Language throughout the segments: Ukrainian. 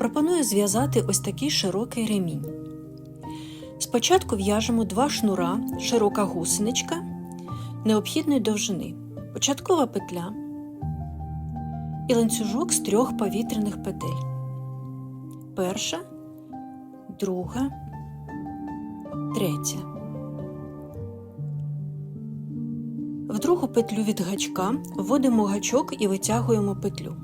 Пропоную зв'язати ось такий широкий ремінь. Спочатку в'яжемо два шнура, широка гусеничка необхідної довжини, початкова петля і ланцюжок з трьох повітряних петель. Перша, друга, третя. В другу петлю від гачка вводимо гачок і витягуємо петлю.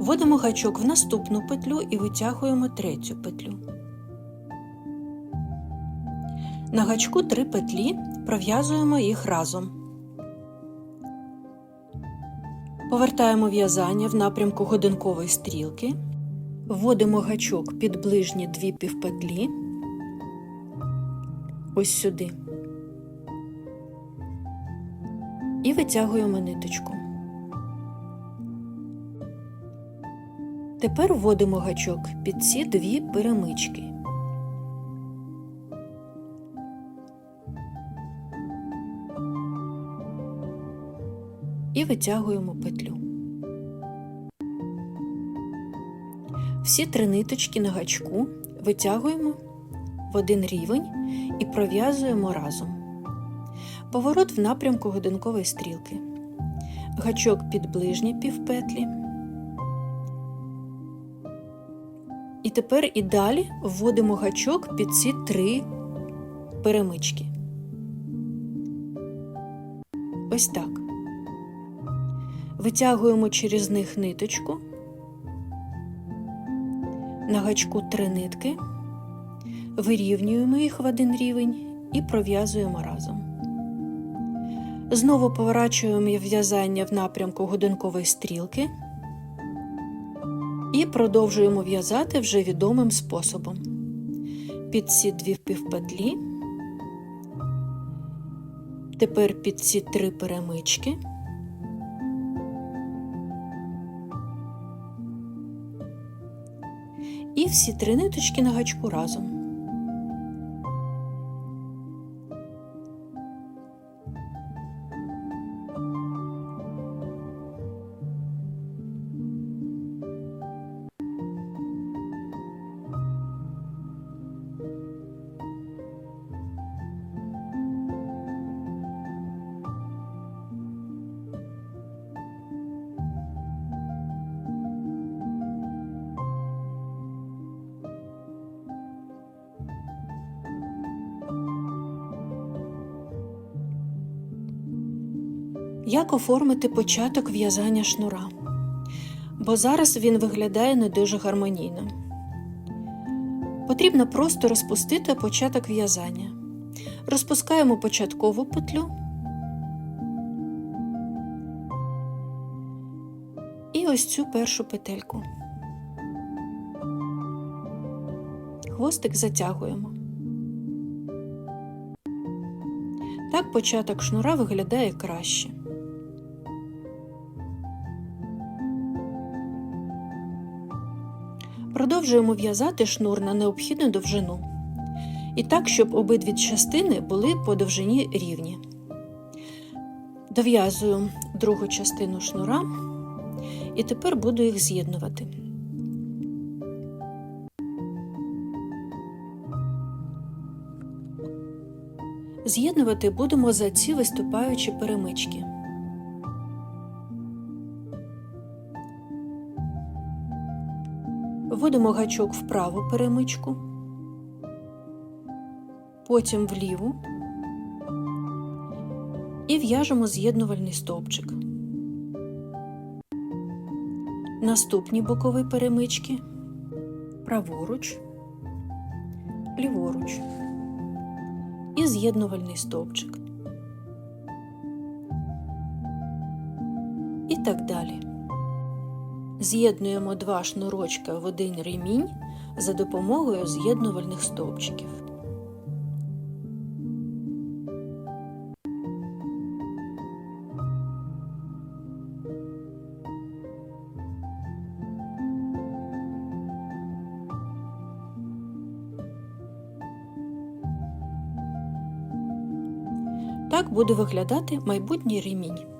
Вводимо гачок в наступну петлю і витягуємо третю петлю. На гачку три петлі пров'язуємо їх разом. Повертаємо в'язання в напрямку годинкової стрілки, вводимо гачок під ближні дві півпетлі, ось сюди, і витягуємо ниточку. Тепер вводимо гачок під ці дві перемички. І витягуємо петлю. Всі три ниточки на гачку витягуємо в один рівень і пров'язуємо разом. Поворот в напрямку годинкової стрілки. Гачок під ближні півпетлі. І тепер і далі вводимо гачок під ці три перемички. Ось так. Витягуємо через них ниточку, на гачку три нитки, вирівнюємо їх в один рівень і пров'язуємо разом. Знову поворачуємо в'язання в напрямку годинкової стрілки. І продовжуємо в'язати вже відомим способом. Під ці дві півпетлі, тепер під ці три перемички. І всі три ниточки на гачку разом. Як оформити початок в'язання шнура? Бо зараз він виглядає не дуже гармонійно. Потрібно просто розпустити початок в'язання. Розпускаємо початкову петлю і ось цю першу петельку. Хвостик затягуємо. Так початок шнура виглядає краще. Продовжуємо в'язати шнур на необхідну довжину. І так, щоб обидві частини були по довжині рівні. Дов'язую другу частину шнура і тепер буду їх з'єднувати. З'єднувати будемо за ці виступаючі перемички. Вводимо гачок в праву перемичку, потім в ліву і в'яжемо з'єднувальний стовпчик. Наступні бокові перемички праворуч, ліворуч і з'єднувальний стовпчик. І так далі. З'єднуємо два шнурочка в один ремінь за допомогою з'єднувальних стовпчиків. Так буде виглядати майбутній ремінь.